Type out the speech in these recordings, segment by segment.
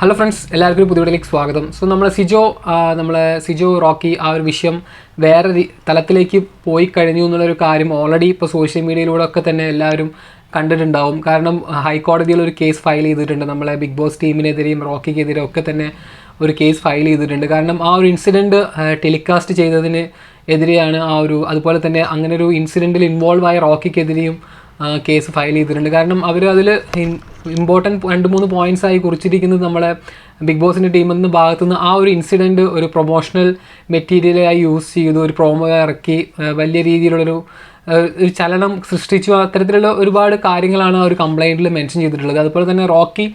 Hello friends എല്ലാവർക്കും പുതിയ വീഡിയോയിലേക്ക് സ്വാഗതം. സോ നമ്മൾ സിജോ നമ്മൾ സിജോ റോക്കി ആ ഒരു വിഷയം വേറെ തലത്തിലേക്ക് പോയി കഴിഞ്ഞു എന്നുള്ളൊരു കാര്യം ഓൾറെഡി ഇപ്പോൾ സോഷ്യൽ മീഡിയയിലൂടെ ഒക്കെ തന്നെ എല്ലാവരും കണ്ടിട്ടുണ്ടാവും. കാരണം ഹൈക്കോടതിയിൽ ഒരു കേസ് ഫയൽ ചെയ്തിട്ടുണ്ട്. നമ്മളെ ബിഗ് ബോസ് ടീമിനെതിരെയും റോക്കിക്കെതിരെ ഒക്കെ തന്നെ ഒരു കേസ് ഫയൽ ചെയ്തിട്ടുണ്ട്. കാരണം ആ ഒരു ഇൻസിഡന്റ് ടെലികാസ്റ്റ് ചെയ്തതിന് എതിരെയാണ് ആ ഒരു അതുപോലെ തന്നെ അങ്ങനെ ഒരു ഇൻസിഡന്റിൽ ഇൻവോൾവ് ആയ റോക്കിക്കെതിരെയും കേസ് ഫയൽ ചെയ്തിട്ടുണ്ട്. കാരണം അവർ അതിൽ ഇമ്പോർട്ടന്റ് രണ്ട് മൂന്ന് പോയിന്റ്സ് ആയി കുറിച്ചിരിക്കുന്നത് നമ്മളെ ബിഗ് ബോസിന്റെ ടീമിൽ നിന്ന് ഭാഗത്തു ആ ഒരു ഇൻസിഡന്റ് ഒരു പ്രൊമോഷണൽ മെറ്റീരിയലായി യൂസ് ചെയ്തു ഒരു പ്രോമോ ഇറക്കി വലിയ രീതിയിലുള്ളൊരു ഒരു ചലനം സൃഷ്ടിച്ചു. അത്തരത്തിലുള്ള ഒരുപാട് കാര്യങ്ങളാണ് ആ ഒരു കംപ്ലൈന്റിൽ മെൻഷൻ ചെയ്തിട്ടുള്ളത്. അതുപോലെ തന്നെ റോക്കി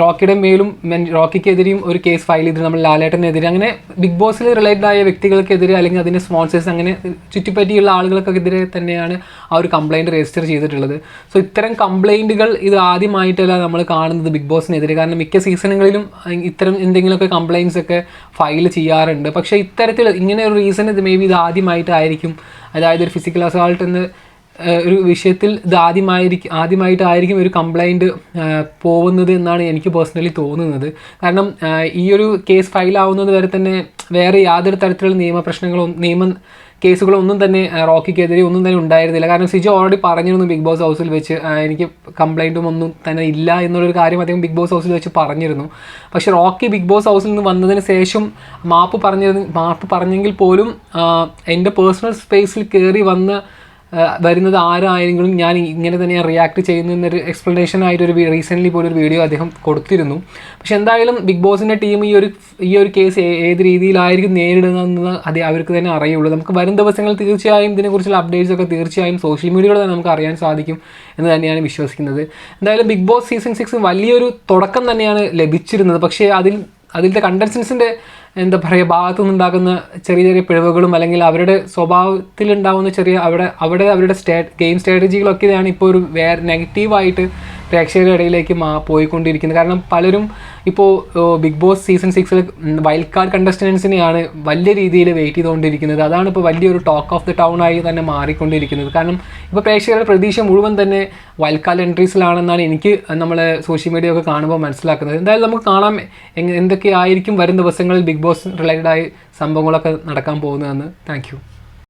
റോക്കിയുടെ മേലും റോക്കിക്കെതിരെയും ഒരു കേസ് ഫയൽ ചെയ്തിട്ട് നമ്മൾ ലാലേട്ടനെതിരെ. അങ്ങനെ ബിഗ് ബോസിൽ റിലേറ്റഡ് ആയ വ്യക്തികൾക്കെതിരെ അല്ലെങ്കിൽ അതിന്റെ സ്പോൺസേഴ്സ് അങ്ങനെ ചുറ്റിപ്പറ്റിയുള്ള ആളുകൾക്കെതിരെ തന്നെയാണ് ആ ഒരു കംപ്ലൈന്റ് രജിസ്റ്റർ ചെയ്തിട്ടുള്ളത്. സോ ഇത്തരം കംപ്ലൈന്റുകൾ ഇത് ആദ്യമായിട്ടല്ല നമ്മൾ കാണുന്നത് ബിഗ് ബോസിനെതിരെ കാരണം മിക്ക സീസണുകളിലും ഇത്തരം എന്തെങ്കിലുമൊക്കെ കംപ്ലൈന്റ്സ് ഒക്കെ ഫയൽ ചെയ്യാറുണ്ട്. പക്ഷേ ഇത്തരത്തിൽ ഇങ്ങനെ ഒരു റീസൺ ഇത് മേ ബി ഇത് ആദ്യമായിട്ടായിരിക്കും. അതായത് ഒരു ഫിസിക്കൽ അസോൾട്ട് എന്ന് ഒരു വിഷയത്തിൽ ഇത് ആദ്യമായിരിക്കും ആദ്യമായിട്ടായിരിക്കും ഒരു കംപ്ലൈന്റ് പോകുന്നത് എന്നാണ് എനിക്ക് പേഴ്സണലി തോന്നുന്നത്. കാരണം ഈ ഒരു കേസ് ഫയലാവുന്നത് വരെ തന്നെ വേറെ യാതൊരു തരത്തിലുള്ള നിയമപ്രശ്നങ്ങളോ നിയമ കേസുകളൊന്നും തന്നെ റോക്കിക്കെതിരെ ഒന്നും തന്നെ ഉണ്ടായിരുന്നില്ല. കാരണം സിജു ഓൾറെഡി പറഞ്ഞിരുന്നു ബിഗ് ബോസ് ഹൗസിൽ വെച്ച് എനിക്ക് കംപ്ലൈന്റും ഒന്നും തന്നെ ഇല്ല എന്നുള്ളൊരു കാര്യം അദ്ദേഹം ബിഗ് ബോസ് ഹൗസിൽ വെച്ച് പറഞ്ഞിരുന്നു. പക്ഷേ റോക്കി ബിഗ് ബോസ് ഹൗസിൽ നിന്ന് വന്നതിന് ശേഷം മാപ്പ് പറഞ്ഞിരുന്നു മാപ്പ് പറഞ്ഞെങ്കിൽ പോലും എന്റെ പേഴ്സണൽ സ്പേസിൽ കയറി വന്ന് വരുന്നത് ആരായെങ്കിലും ഞാൻ ഇങ്ങനെ തന്നെയാണ് റിയാക്ട് ചെയ്യുന്നു എന്നൊരു എക്സ്പ്ലനേഷൻ ആയിട്ട് ഒരു റീസെന്റ്ലി പോലൊരു വീഡിയോ അദ്ദേഹം കൊടുത്തിരുന്നു. പക്ഷെ എന്തായാലും ബിഗ് ബോസിന്റെ ടീം ഈ ഒരു ഈ ഒരു കേസ് ഏത് രീതിയിലായിരിക്കും നേരിടുന്നതെന്ന് അതേ അവർക്ക് തന്നെ അറിയുള്ളൂ. നമുക്ക് വരും ദിവസങ്ങൾ തീർച്ചയായും ഇതിനെക്കുറിച്ചുള്ള അപ്ഡേറ്റ്സ് ഒക്കെ തീർച്ചയായും സോഷ്യൽ മീഡിയയിലൂടെ തന്നെ നമുക്ക് അറിയാൻ സാധിക്കും എന്ന് തന്നെയാണ് വിശ്വസിക്കുന്നത്. എന്തായാലും ബിഗ് ബോസ് സീസൺ സിക്സ് വലിയൊരു തുടക്കം തന്നെയാണ് ലഭിച്ചിരുന്നത്. പക്ഷേ അതിൽ അതിലത്തെ കണ്ടസ്റ്റൻസിന്റെ എന്താ പറയുക ഭാഗത്തു നിന്നുണ്ടാകുന്ന ചെറിയ ചെറിയ പിഴവുകളും അല്ലെങ്കിൽ അവരുടെ സ്വഭാവത്തിലുണ്ടാകുന്ന ചെറിയ അവിടെ അവിടെ അവരുടെ സ്റ്റേ ഗെയിം സ്ട്രാറ്റജികളൊക്കെയാണ് ഇപ്പോൾ ഒരു വേറെ നെഗറ്റീവായിട്ട് പ്രേക്ഷകരുടെ ഇടയിലേക്ക് മാ പോയിക്കൊണ്ടിരിക്കുന്നത് കാരണം പലരും ഇപ്പോൾ ബിഗ് ബോസ് സീസൺ സിക്സിൽ വൈൽഡ് കാർഡ് കണ്ടസ്റ്റൻസിനെയാണ് വലിയ രീതിയിൽ വെയിറ്റ് ചെയ്തുകൊണ്ടിരിക്കുന്നത്. അതാണ് ഇപ്പോൾ വലിയൊരു ടോക്ക് ഓഫ് ദി ടൗൺ ആയി തന്നെ മാറിക്കൊണ്ടിരിക്കുന്നത്. കാരണം ഇപ്പോൾ പ്രേക്ഷകരുടെ പ്രതീക്ഷ മുഴുവൻ തന്നെ വൈൽഡ് കാർഡ് എൻട്രീസിലാണെന്നാണ് എനിക്ക് നമ്മൾ സോഷ്യൽ മീഡിയ ഒക്കെ കാണുമ്പോൾ മനസ്സിലാക്കുന്നത്. എന്തായാലും നമുക്ക് കാണാം എന്തൊക്കെ എന്തൊക്കെയായിരിക്കും വരും ദിവസങ്ങളിൽ ബിഗ് ബോസ് റിലേറ്റഡായി സംഭവങ്ങളൊക്കെ നടക്കാൻ പോകുന്നതെന്ന്. താങ്ക്